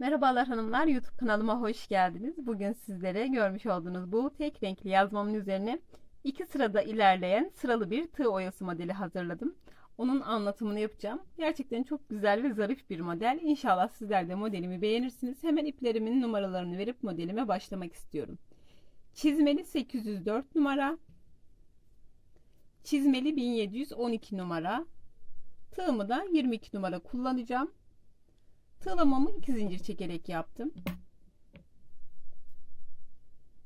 Merhabalar hanımlar, YouTube kanalıma hoş geldiniz. Bugün sizlere görmüş olduğunuz bu tek renkli yazmamın üzerine iki sırada ilerleyen sıralı bir tığ oyası modeli hazırladım. Onun anlatımını yapacağım. Gerçekten çok güzel ve zarif bir model. İnşallah sizler de modelimi beğenirsiniz. Hemen iplerimin numaralarını verip modelime başlamak istiyorum. Çizmeli 804 numara. Çizmeli 1712 numara. Tığımı da 22 numara kullanacağım. Tığlamamı iki zincir çekerek yaptım.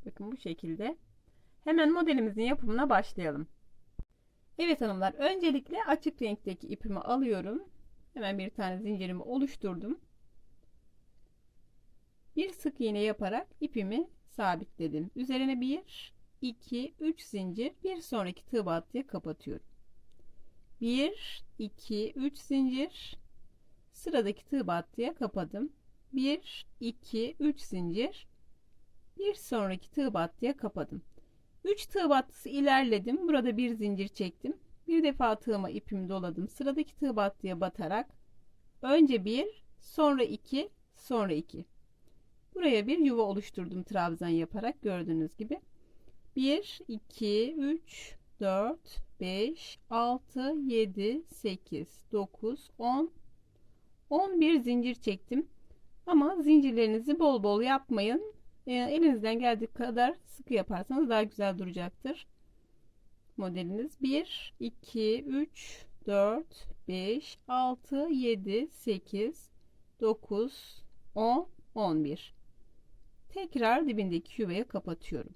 Bakın bu şekilde. Hemen modelimizin yapımına başlayalım. Evet hanımlar öncelikle açık renkteki ipimi alıyorum. Hemen bir tane zincirimi oluşturdum. Bir sık iğne yaparak ipimi sabitledim. Üzerine bir, iki, üç zincir bir sonraki tığ battıya kapatıyorum. Bir, iki, üç zincir sıradaki tığ battıya kapadım. 1 2 3 zincir bir sonraki tığ battıya kapadım. 3 tığ battısı ilerledim. Burada bir zincir çektim. Bir defa tığıma ipimi doladım. Sıradaki tığ battıya batarak önce bir, sonra iki, sonra iki. Buraya bir yuva oluşturdum trabzan yaparak gördüğünüz gibi. 1 2 3 4 5 6 7 8 9 10 11 zincir çektim. Ama zincirlerinizi bol bol yapmayın. E, elinizden geldiği kadar sıkı yaparsanız daha güzel duracaktır. Modeliniz 1, 2, 3, 4, 5, 6, 7, 8, 9, 10, 11. Tekrar dibindeki yuvaya kapatıyorum.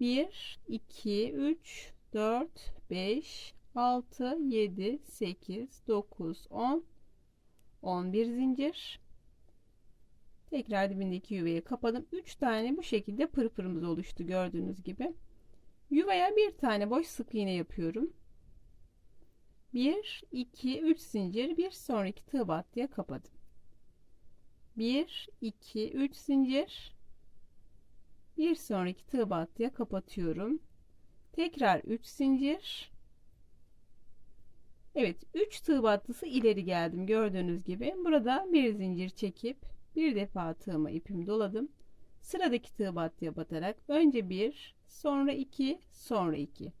1, 2, 3, 4, 5, 6, 7, 8, 9, 10, 11 zincir. Tekrar dibindeki yuvaya kapadım. 3 tane bu şekilde pırpırımız oluştu gördüğünüz gibi. Yuvaya bir tane boş sık iğne yapıyorum. 1 2 3 zincir. Bir sonraki tığ battıya kapadım. 1 2 3 zincir. Bir sonraki tığ battıya kapatıyorum. Tekrar 3 zincir Evet 3 tığ battısı ileri geldim gördüğünüz gibi. Burada bir zincir çekip bir defa tığıma ipimi doladım. Sıradaki tığ battıya batarak önce bir sonra iki sonra iki.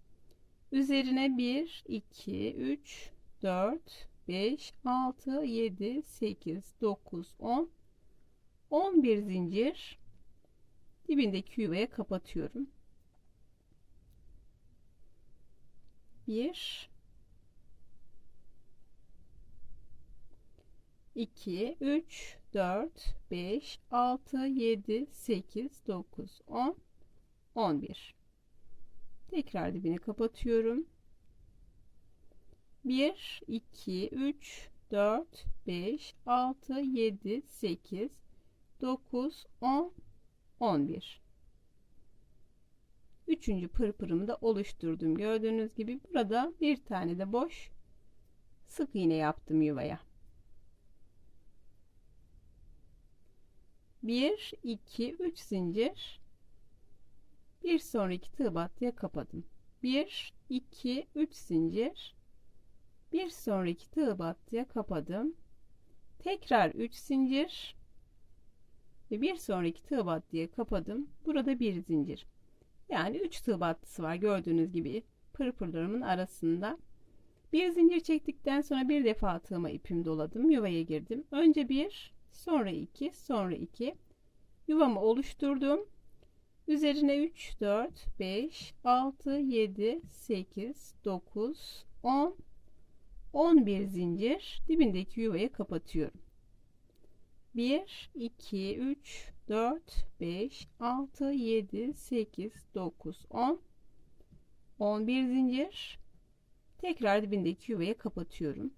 Üzerine 1 2 3 4 5 6 7 8 9 10 11 zincir dibindeki yuvaya kapatıyorum. 1 2, 3, 4, 5, 6, 7, 8, 9, 10, 11. Tekrar dibini kapatıyorum. 1, 2, 3, 4, 5, 6, 7, 8, 9, 10, 11. Üçüncü pırpırımı da oluşturdum. Gördüğünüz gibi burada bir tane de boş sık iğne yaptım yuvaya. 1 2 3 zincir. Bir sonraki tığ battıya kapadım. 1 2 3 zincir. Bir sonraki tığ battıya kapadım. Tekrar 3 zincir. Ve bir sonraki tığ battıya kapadım. Burada bir zincir. Yani 3 tığ battısı var gördüğünüz gibi pırpırlarımın arasında. Bir zincir çektikten sonra bir defa tığıma ipim doladım yuvaya girdim. Önce bir sonra 2 sonra 2 yuvamı oluşturdum. Üzerine 3 4 5 6 7 8 9 10 11 zincir dibindeki yuvayı kapatıyorum. 1 2 3 4 5 6 7 8 9 10 11 zincir. Tekrar dibindeki yuvayı kapatıyorum.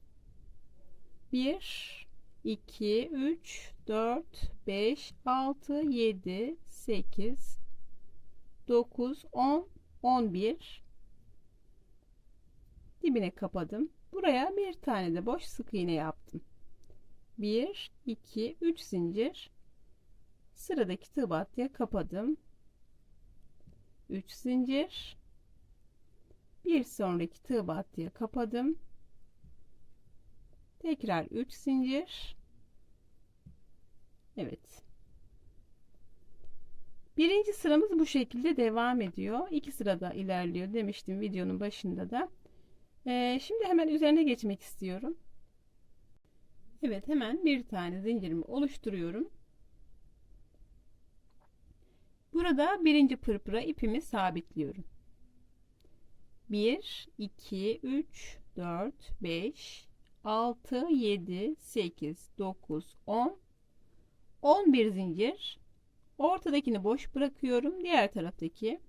1 2, 3, 4, 5, 6, 7, 8, 9, 10, 11 dibine kapadım. Buraya bir tane de boş sık iğne yaptım. 1, 2, 3 zincir sıradaki tığ battıya kapadım. 3 zincir bir sonraki tığ battıya kapadım. Tekrar 3 zincir Evet. Birinci sıramız bu şekilde devam ediyor. İki sırada ilerliyor demiştim videonun başında da. Ee, şimdi hemen üzerine geçmek istiyorum. Evet hemen bir tane zincirimi oluşturuyorum. Burada birinci pırpıra ipimi sabitliyorum. 1, 2, 3, 4, 5, 6, 7, 8, 9, 10, 11 zincir. Ortadakini boş bırakıyorum. Diğer taraftaki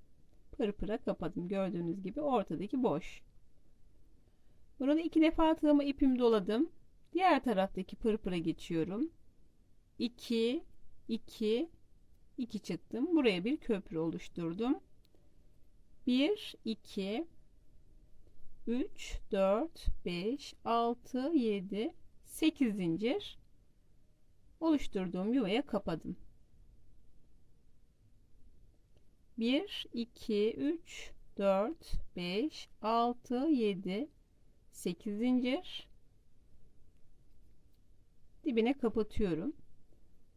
pırpıra kapadım. Gördüğünüz gibi ortadaki boş. Burada iki defa tığımı ipimi doladım. Diğer taraftaki pırpıra geçiyorum. 2, 2, 2 çıktım. Buraya bir köprü oluşturdum. 1, 2, 3, 4, 5, 6, 7, 8 zincir oluşturduğum yuvaya kapadım. 1, 2, 3, 4, 5, 6, 7, 8 zincir dibine kapatıyorum.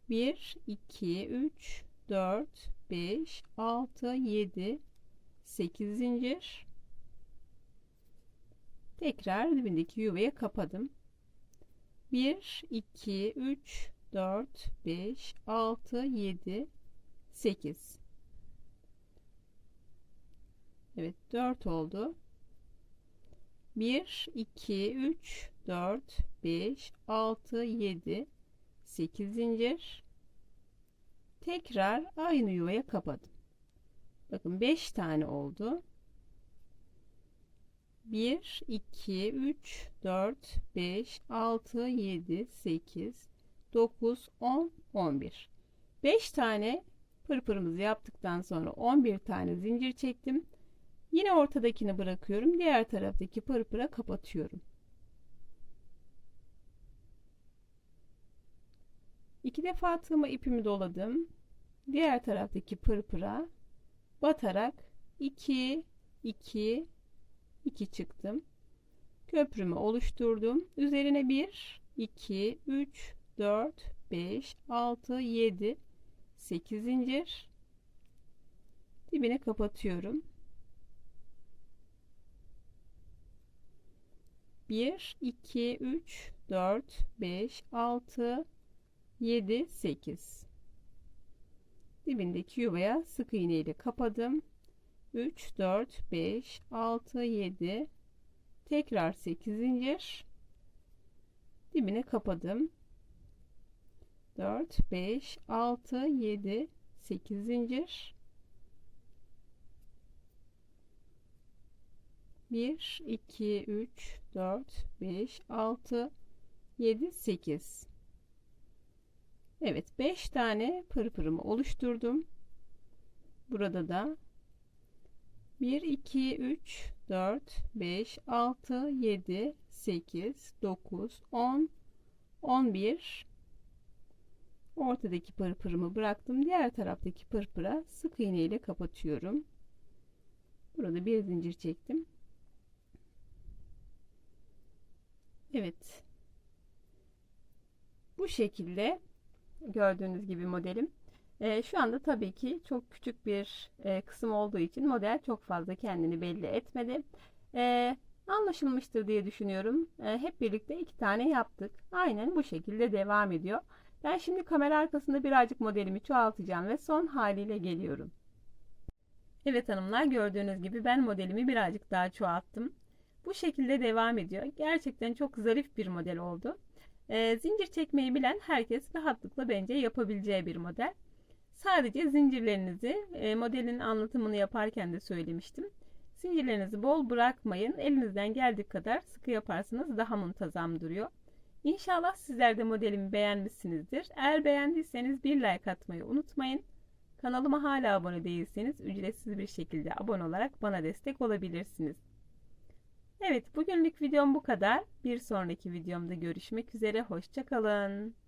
1, 2, 3, 4, 5, 6, 7, 8 zincir. Tekrar dibindeki yuvaya kapadım. 1, 2, 3, 4, 5, 6, 7, 8. Evet 4 oldu. 1, 2, 3, 4, 5, 6, 7, 8 zincir. Tekrar aynı yuvaya kapadım. Bakın 5 tane oldu. 1, 2, 3, 4, 5, 6, 7, 8, 9, 10, 11. 5 tane pırpırımızı yaptıktan sonra 11 tane zincir çektim. Yine ortadakini bırakıyorum. Diğer taraftaki pırpıra kapatıyorum. İki defa tığıma ipimi doladım. Diğer taraftaki pırpıra batarak 2 2 2 çıktım. Köprümü oluşturdum. Üzerine 1 2 3 4 5 6 7 8 zincir dibine kapatıyorum. 1 2 3 4 5 6 7 8 dibindeki yuvaya sık iğne ile kapadım 3 4 5 6 7 tekrar 8 zincir dibine kapadım. 4 5 6 7 8 zincir 1 2 3 4 5 6 7 8 Evet 5 tane pırpırımı oluşturdum. Burada da 1 2 3 4 5 6 7 8 9 10 11 ortadaki pırpırımı bıraktım. Diğer taraftaki pırpıra sık iğne ile kapatıyorum. Burada bir zincir çektim. Evet. Bu şekilde gördüğünüz gibi modelim. E, şu anda tabii ki çok küçük bir e, kısım olduğu için model çok fazla kendini belli etmedi. E, anlaşılmıştır diye düşünüyorum. E, hep birlikte iki tane yaptık. Aynen bu şekilde devam ediyor. Ben şimdi kamera arkasında birazcık modelimi çoğaltacağım ve son haliyle geliyorum. Evet hanımlar gördüğünüz gibi ben modelimi birazcık daha çoğalttım. Bu şekilde devam ediyor. Gerçekten çok zarif bir model oldu. Zincir çekmeyi bilen herkes rahatlıkla bence yapabileceği bir model. Sadece zincirlerinizi e, modelin anlatımını yaparken de söylemiştim. Zincirlerinizi bol bırakmayın. Elinizden geldiği kadar sıkı yaparsanız daha muntazam duruyor. İnşallah sizler de modelimi beğenmişsinizdir. Eğer beğendiyseniz bir like atmayı unutmayın. Kanalıma hala abone değilseniz ücretsiz bir şekilde abone olarak bana destek olabilirsiniz. Evet bugünlük videom bu kadar. Bir sonraki videomda görüşmek üzere. Hoşçakalın.